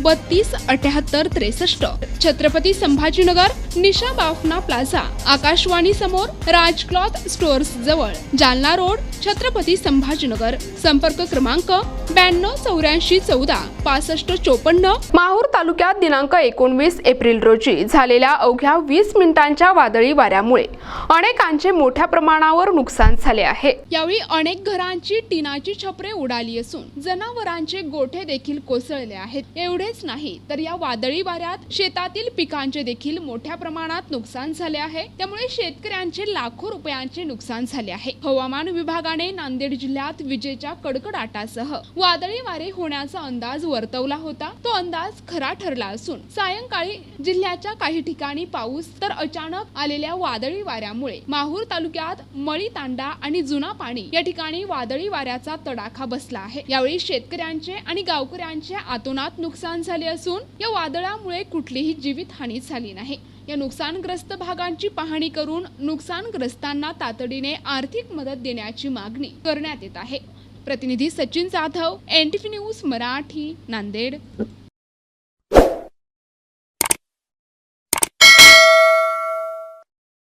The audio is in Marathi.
बत्तीस अठ्याहत्तर त्रेसष्ट. छत्रपती संभाजीनगर निशा बाफना प्लाझा. आकाशवाणी समोर राज क्लॉथ स्टोअर्स जवळ. जालना रोड छत्रपती संभाजीनगर. संपर्क क्रमांक ब्याण्णव चौऱ्याऐंशी चौदा पासष्ट चोपन्न. माहूर तालुक्यात दिनांक एकोणवीस एप्रिल रोजी झालेल्या अवघ्या वीस मिनिटांच्या वादळी वाऱ्यामुळे अनेकांचे मोठ्या प्रमाणावर नुकसान झाले आहे. यावेळी अनेक घरांची टिनाची छपरे उडाली असून जनावरांचे गोठे देखील कोसळले आहेत. एवढेच नाही तर या वादळी वाऱ्यात शेतातील पिकांचे देखील मोठ्या प्रमाणात नुकसान झाले आहे. त्यामुळे शेतकऱ्यांचे लाखो रुपयांचे नुकसान झाले आहे. हवामान विभागाने नांदेड जिल्ह्यात विजेच्या कडकडाटासह वादळी वारे होण्याचा अंदाज वर्तवला होता. तो अंदाज खरा ठरला असून सायंकाळी जिल्ह्याच्या काही ठिकाणी पाऊस तर अचानक आलेल्या वादळी वाऱ्यामुळे माहूर तालुक्यात मळी तांडा आणि जुना पाणी या ठिकाणी वादळी वाऱ्याचा तडाखा बसला आहे. यावेळी शेतकऱ्यांचे आणि गावकऱ्यांचे आतोनात नुकसान झाले असून या वादळामुळे कुठलीही जीवितहानी झाली नाही. या नुकसानग्रस्त भागांची पाहणी करून नुकसानग्रस्तांना तातडीने आर्थिक मदत देण्याची मागणी करण्यात येत आहे. प्रतिनिधी सचिन जाधव एन न्यूज मराठी नांदेड.